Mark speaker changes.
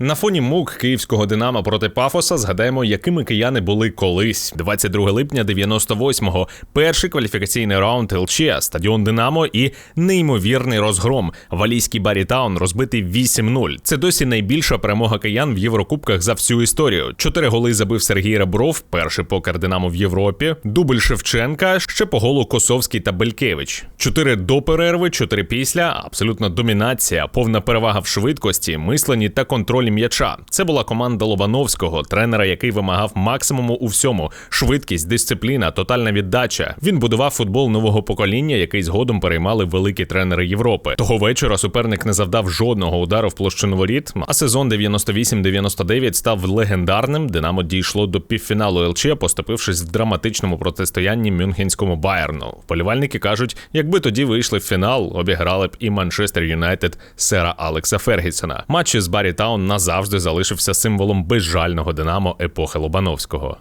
Speaker 1: На фоні мук київського Динамо проти Пафоса згадаємо, якими кияни були колись. 22 липня 98-го. Перший кваліфікаційний раунд ЛЧ, стадіон Динамо і неймовірний розгром. Валійський Барі Таун розбитий 8-0. Це досі найбільша перемога киян в Єврокубках за всю історію. Чотири голи забив Сергій Ребров, перший покер Динамо в Європі. Дубль Шевченка, ще по голу Косовський та Белькевич. Чотири до перерви, чотири після. Абсолютна домінація, повна перевага в швидкості, мисленні та контролі м'яча. Це була команда Лобановського, тренера, який вимагав максимуму у всьому: швидкість, дисципліна, тотальна віддача. Він будував футбол нового покоління, який згодом переймали великі тренери Європи. Того вечора суперник не завдав жодного удару в площину воріт. А сезон 98-99 став легендарним. Динамо дійшло до півфіналу ЛЧ, поступившись в драматичному протистоянні Мюнхенському Байерну. Вболівальники кажуть, якби тоді вийшли в фінал, обіграли б і Манчестер Юнайтед сера Алекса Фергісона. Матч із Барі Таун назавжди залишився символом безжального Динамо епохи Лобановського.